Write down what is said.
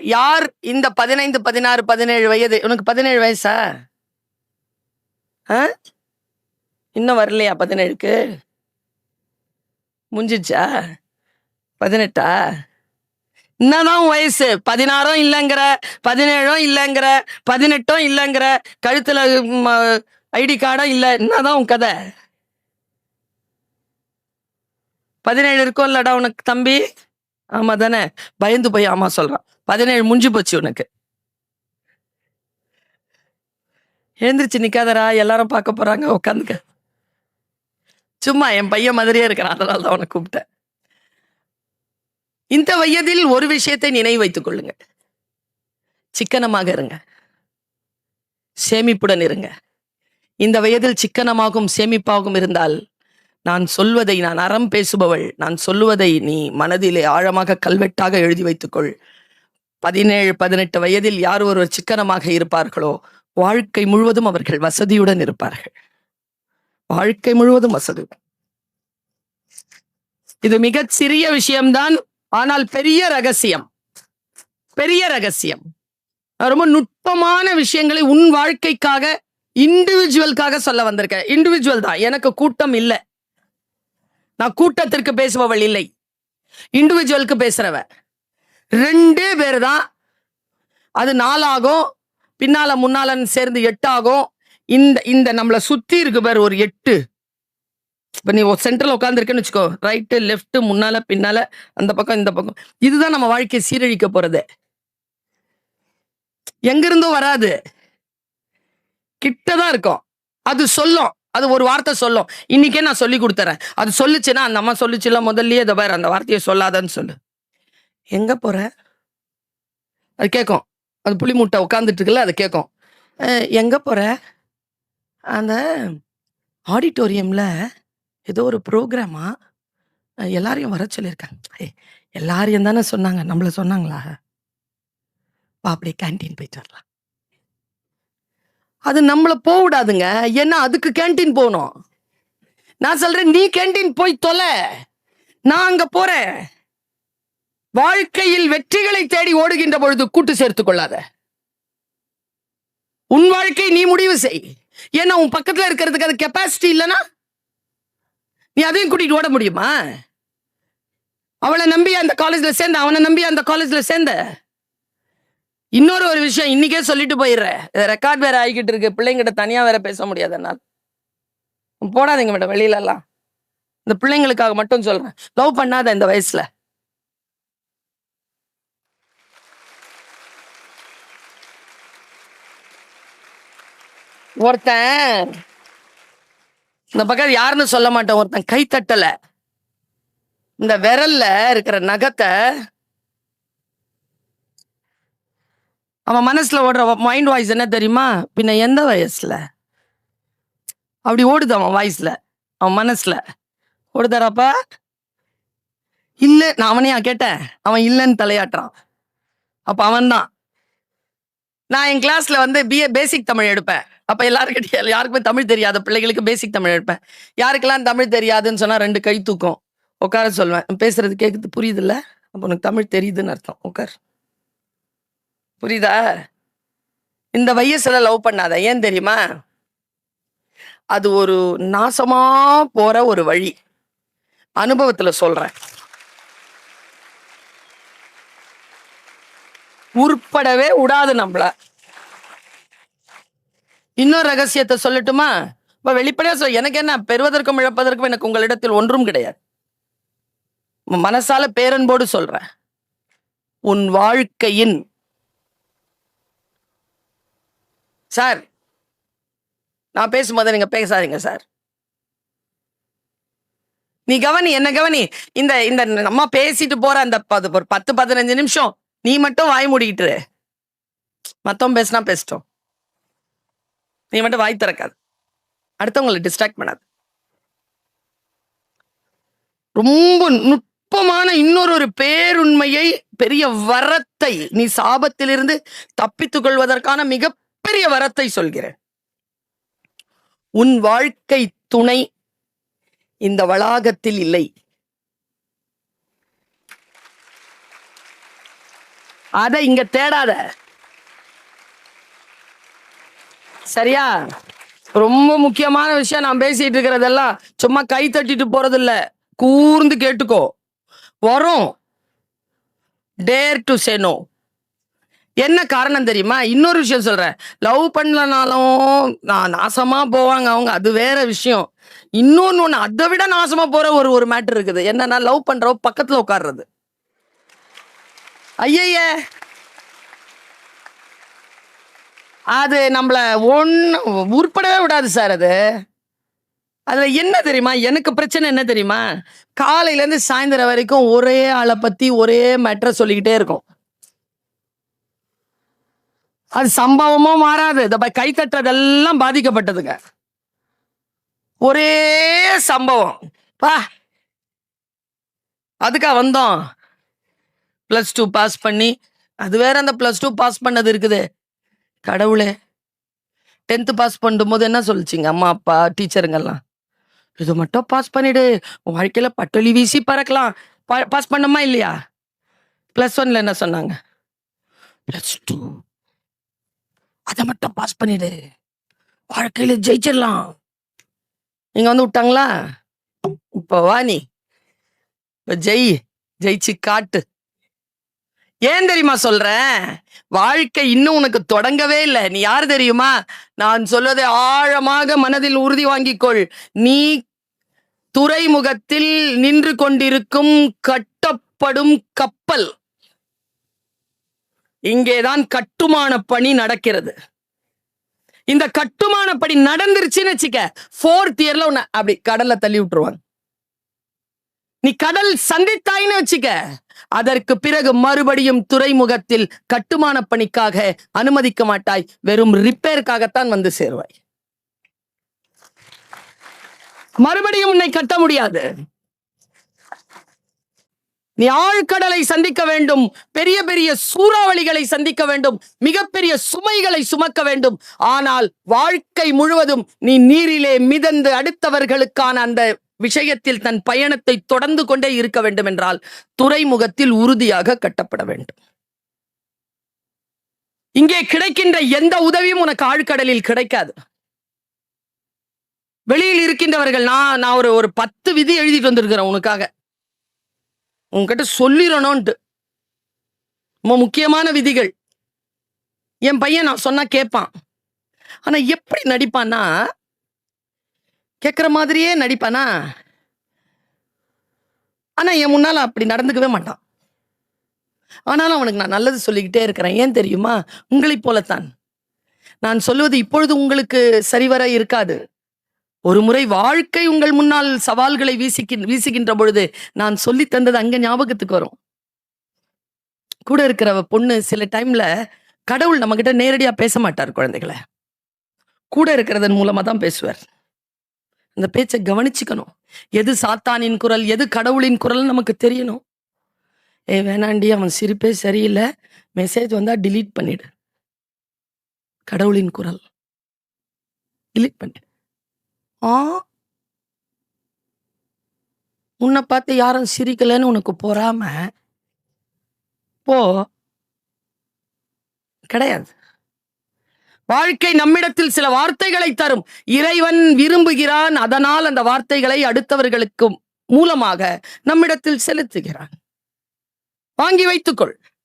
யார் இந்த பதினைந்து பதினாறு பதினேழு வயது? உனக்கு பதினேழு வயசா? ஆ? இன்னும் வரலையா பதினேழுக்கு? முடிஞ்சிச்சா பதினெட்டா? என்னதான் வயசு? பதினாறும் இல்லைங்கிற பதினேழும் இல்லைங்கிற பதினெட்டும் இல்லைங்கிற கழுத்துல ஐடி கார்டும் இல்லை என்னதான் உன் கதை? பதினேழு இருக்கும் இல்லடா உனக்கு தம்பி. ஆமா தானே பயந்து போய் ஆமா சொல்றான். பதினேழு முடிஞ்சு போச்சு உனக்கு. எழுந்திரிச்சு நிக்காதரா எல்லாரும் பார்க்க போறாங்க உட்காந்துக்க சும்மா என் பையன் மாதிரியே இருக்கிறான் அதனால தான் உனக்கு கூப்பிட்டேன். இந்த வயதில் ஒரு விஷயத்தை நினைவு வைத்துக் கொள்ளுங்க. சிக்கனமாக இருங்க. சேமிப்புடன் இருங்க. இந்த வயதில் சிக்கனமாகவும் சேமிப்பாகவும் இருந்தால் நான் சொல்வதை நான் அறம் பேசுபவள் நான் சொல்லுவதை நீ மனதிலே ஆழமாக கல்வெட்டாக எழுதி வைத்துக்கொள். பதினேழு பதினெட்டு வயதில் யார் ஒருவர் சிக்கனமாக இருப்பார்களோ வாழ்க்கை முழுவதும் அவர்கள் வசதியுடன் இருப்பார்கள். வாழ்க்கை முழுவதும் வசதி. இது மிக சிறிய விஷயம்தான் ஆனால் பெரிய ரகசியம். பெரிய ரகசியம். ரொம்ப நுட்பமான விஷயங்களை உன் வாழ்க்கைக்காக இண்டிவிஜுவல்காக சொல்ல வந்திருக்கேன். இண்டிவிஜுவல் தான். எனக்கு கூட்டம் இல்லை. நான் கூட்டத்திற்கு பேசுபவள் இல்லை. இண்டிவிஜுவலுக்கு பேசுறவ. ரெண்டே பேர் தான். அது நாலாகும் பின்னால முன்னாலன்னு சேர்ந்து எட்டாகும். இந்த இந்த நம்மளை சுத்தி இருக்கு பாரு ஒரு எட்டு. இப்ப நீ சென்டரில் உட்காந்துருக்கேன்னு வச்சுக்கோ. ரைட்டு லெஃப்ட்டு முன்னால பின்னால அந்த பக்கம் இந்த பக்கம். இதுதான் நம்ம வாழ்க்கையை சீரழிக்க போறது. எங்க இருந்தும் வராது. கிட்டதான் இருக்கும். அது சொல்லும். அது ஒரு வார்த்தை சொல்லும். இன்னைக்கே நான் சொல்லி கொடுத்துறேன். அது சொல்லிச்சுன்னா அந்த அம்மா சொல்லிச்சுல முதல்லயே இதை பாரு அந்த வார்த்தையை சொல்லாதன்னு சொல்லு. எங்க போற? அது கேட்கும் அது புளி முட்டை உட்காந்துட்டு இருக்குல்ல அது கேட்கும் எங்க போற? அந்த ஆடிட்டோரியம்ல ஏதோ ஒரு ப்ரோக்ராமா? எல்லாரையும் வர சொல்லியிருக்காங்க ஏய், எல்லாரையும் தானே சொன்னாங்க. நம்மள சொன்னாங்களா? வா அப்படியே கேண்டீன் போயிட்டு வரலாம். அது நம்மள போக விடாதுங்க ஏன்னா அதுக்கு கேண்டீன் போகணும். நான் சொல்றேன் நீ கேண்டீன் போய் தொலை. நான் அங்க போறேன். வாழ்க்கையில் வெற்றிகளை தேடி ஓடுகின்ற பொழுது கூட்டு சேர்த்துக் கொள்ளாத. உன் வாழ்க்கை நீ முடிவு செய். ஏன்னா உன் பக்கத்துல இருக்கிறதுக்கு அது கெப்பாசிட்டி இல்லைன்னா நீ அதையும் கூட்டிட்டு ஓட முடியுமா? அவளை நம்பி அந்த காலேஜ்ல சேர்ந்த அவனை நம்பி அந்த காலேஜ்ல சேர்ந்த இன்னொரு ஒரு விஷயம் இன்னைக்கே சொல்லிட்டு போயிடுறேன். ரெக்கார்ட் வேற ஆகிக்கிட்டு இருக்கு. பிள்ளைங்கிட்ட தனியா வேற பேச முடியாது என்னால். போடாதீங்க மேடம் வெளியில எல்லாம் இந்த பிள்ளைங்களுக்காக மட்டும் சொல்றேன். லவ் பண்ணாத இந்த வயசுல. ஒருத்தன் இந்த பக்கம் யாருன்னு சொல்ல மாட்டேன். ஒருத்தன் கை தட்டல. இந்த விரல்ல இருக்கிற நகத்தை அவன் மனசில் ஓடுற மைண்ட் வாய்ஸ் என்ன தெரியுமா? பின்ன எந்த வயசில்? அப்படி ஓடுது அவன் வாய்ஸில் அவன் மனசில். ஓடுதாராப்பா? இல்லை நான் அவனையா கேட்டேன். அவன் இல்லைன்னு தலையாட்டுறான். அப்போ அவன் தான் நான் என் கிளாஸில் வந்து பிஏ பேசிக் தமிழ் எடுப்பேன். அப்போ எல்லாருக்கிட்ட யாருக்குமே தமிழ் தெரியாத பிள்ளைகளுக்கு பேசிக் தமிழ் எடுப்பேன். யாருக்கெல்லாம் தமிழ் தெரியாதுன்னு சொன்னால் ரெண்டு கை தூக்கும். உட்கார சொல்வேன். பேசுறது கேட்குறது புரியுதுல்ல? அப்போ உனக்கு தமிழ் தெரியுதுன்னு அர்த்தம். உட்கார். புரியுதா? இந்த வயசுல லவ் பண்ணாத. ஏன் தெரியுமா? அது ஒரு நாசமா போற ஒரு வழி. அனுபவத்துல சொல்றேன். உருப்படவே விடாது நம்மள. இன்னொரு ரகசியத்தை சொல்லட்டுமா? இப்ப வெளிப்படையா சொல்ல எனக்கு என்ன? பெறுவதற்கும் இழப்பதற்கும் எனக்கு உங்களிடத்தில் ஒன்றும் கிடையாது. மனசால பேரன்போடு சொல்றேன். உன் வாழ்க்கையின் சார் நான் பேசும்போது நீங்க பேசாதீங்க சார். நீ கவனி என்ன கவனி? இந்த இந்த நம்ம பேசிட்டு போற அந்த ஒரு பத்து பதினஞ்சு நிமிஷம் நீ மட்டும் வாய் மூடிக்கிட்டு மத்தவங்க பேசினா பேசிட்டோம். நீ மட்டும் வாய் திறக்காது. அடுத்தவங்களை டிஸ்ட்ராக்ட் பண்ணாது. ரொம்ப நுட்பமான இன்னொரு ஒரு பேருண்மையை பெரிய வரத்தை நீ சாபத்திலிருந்து தப்பித்துக் கொள்வதற்கான மிக மிகப்பெரிய வரத்தை சொல்கிறேன். உன் வாழ்க்கை துணை இந்த வளாகத்தில் இல்லை. அதை இங்க தேடாத. சரியா? ரொம்ப முக்கியமான விஷயம் நான் பேசிட்டு இருக்கிறதெல்லாம் சும்மா கை தட்டிட்டு போறது இல்ல கூர்ந்து கேட்டுக்கோ. வரும். டேர் டு நோ என்ன காரணம் தெரியுமா? இன்னொரு விஷயம் சொல்றேன். லவ் பண்ணலனாலும் நான் நாசமா போவாங்க அவங்க. அது வேற விஷயம். இன்னொன்னு ஒண்ணு அதை விட நாசமா போற ஒரு ஒரு மேட்டர் இருக்குது. என்னன்னா லவ் பண்றவ பக்கத்துல உட்கார்றது. ஐயய்ய அது நம்மள ஒன்னு உருப்படவே விடாது சார் அது. அதுல என்ன தெரியுமா? எனக்கு பிரச்சனை என்ன தெரியுமா? காலையிலேருந்து சாயந்தரம் வரைக்கும் ஒரே ஆளை பத்தி ஒரே மேட்டரை சொல்லிக்கிட்டே இருக்கும். அது சம்பவமும் மாறாது. இந்த ப- கை தட்டுறதெல்லாம் பாதிக்கப்பட்டதுங்க. ஒரே சம்பவம். பா. அதுக்கா வந்தோம். ப்ளஸ் டூ பாஸ் பண்ணி அது வேற அந்த ப்ளஸ் டூ பாஸ் பண்ணது இருக்குது. கடவுளே. டென்த்து பாஸ் பண்ணும்போது என்ன சொல்லிச்சிங்க? அம்மா அப்பா டீச்சருங்கெல்லாம். இது மட்டும் பாஸ் பண்ணிடு. உன் வாழ்க்கையில பட்டொலி வீசி பறக்கலாம். பாஸ் பண்ணோமா இல்லையா? ப்ளஸ் ஒன்ல என்ன சொன்னாங்க? ப்ளஸ் டூ அதை மட்டும் பாஸ் பண்ணிடு. வாழ்க்கையில ஜெயிச்சிடலாம். நீங்க வந்து விட்டாங்களா? இப்ப வா நீ. இப்ப ஜெய் ஜெயிச்சு காட்டு. ஏன் தெரியுமா சொல்றேன்? வாழ்க்கை இன்னும் உனக்கு தொடங்கவே இல்லை. நீ யார் தெரியுமா? நான் சொல்வதை ஆழமாக மனதில் உறுதி வாங்கிக்கொள். நீ துறைமுகத்தில் நின்று கொண்டிருக்கும் கட்டப்படும் கப்பல். இங்கேதான் கட்டுமான பணி நடக்கிறது. இந்த கட்டுமான பணி நடந்துருச்சுன்னு வச்சுக்க ஃபோர்த் இயர்ல உன்னை அப்படி கடல்ல தள்ளி விட்டுருவாங்க. நீ கடல் சந்தித்தாய்ன்னு வச்சுக்க அதற்கு பிறகு மறுபடியும் துறைமுகத்தில் கட்டுமான பணிக்காக அனுமதிக்க மாட்டாய் வெறும் ரிப்பேருக்காகத்தான் வந்து சேருவாய். மறுபடியும் உன்னை கட்ட முடியாது. நீ ஆழ்கடலை சந்திக்க வேண்டும் பெரிய பெரிய சூறாவளிகளை சந்திக்க வேண்டும் மிகப்பெரிய சுமைகளை சுமக்க வேண்டும். ஆனால் வாழ்க்கை முழுவதும் நீ நீரிலே மிதந்து அடுத்தவர்களுக்கான அந்த விஷயத்தில் தன் பயணத்தை தொடர்ந்து கொண்டே இருக்க வேண்டும் என்றால் துறைமுகத்தில் உறுதியாக கட்டப்பட வேண்டும். இங்கே கிடைக்கின்ற எந்த உதவியும் உனக்கு ஆழ்கடலில் கிடைக்காது. வெளியில் இருக்கின்றவர்கள் நான் நான் ஒரு ஒரு பத்து விதி எழுதிட்டு வந்திருக்கிறேன் உனக்காக. உங்ககிட்ட சொல்லிடணும்ன்ட்டு ரொம்ப முக்கியமான விதிகள். என் பையன் நான் சொன்னா கேட்பான் ஆனா எப்படி நடிப்பான்னா கேட்குற மாதிரியே நடிப்பானா? ஆனா என் முன்னால அப்படி நடந்துக்கவே மாட்டான். ஆனாலும் அவனுக்கு நான் நல்லது சொல்லிக்கிட்டே இருக்கிறேன். ஏன் தெரியுமா? உங்களைப் போலத்தான். நான் சொல்வது இப்பொழுது உங்களுக்கு சரிவர இருக்காது. ஒரு முறை வாழ்க்கை உங்கள் முன்னால் சவால்களை வீசிக்கின் வீசுகின்ற பொழுது நான் சொல்லி தந்தது அங்க ஞாபகத்துக்கு வரும். கூட இருக்கிற பொண்ணு சில டைம்ல கடவுள் நம்ம கிட்ட நேரடியா பேச மாட்டார் குழந்தைகளை. கூட இருக்கிறதன் மூலமா தான் பேசுவார். அந்த பேச்சை கவனிச்சுக்கணும். எது சாத்தானின் குரல் எது கடவுளின் குரல் நமக்கு தெரியணும். ஏ வேணாண்டி அவன் சிரிப்பே சரியில்லை. மெசேஜ் வந்தா டிலீட் பண்ணிடு. கடவுளின் குரல். டிலீட் பண்ணிடு. ஆ? உன்னை பார்த்து யாரும் சிரிக்கலைன்னு உனக்கு பொறாம? போ. கிடையாது. வாழ்க்கை நம்மிடத்தில் சில வார்த்தைகளை தரும். இறைவன் விரும்புகிறான். அதனால் அந்த வார்த்தைகளை அடுத்தவர்களுக்கு மூலமாக நம்மிடத்தில் செலுத்துகிறான். வாங்கி வைத்துக்கொள்.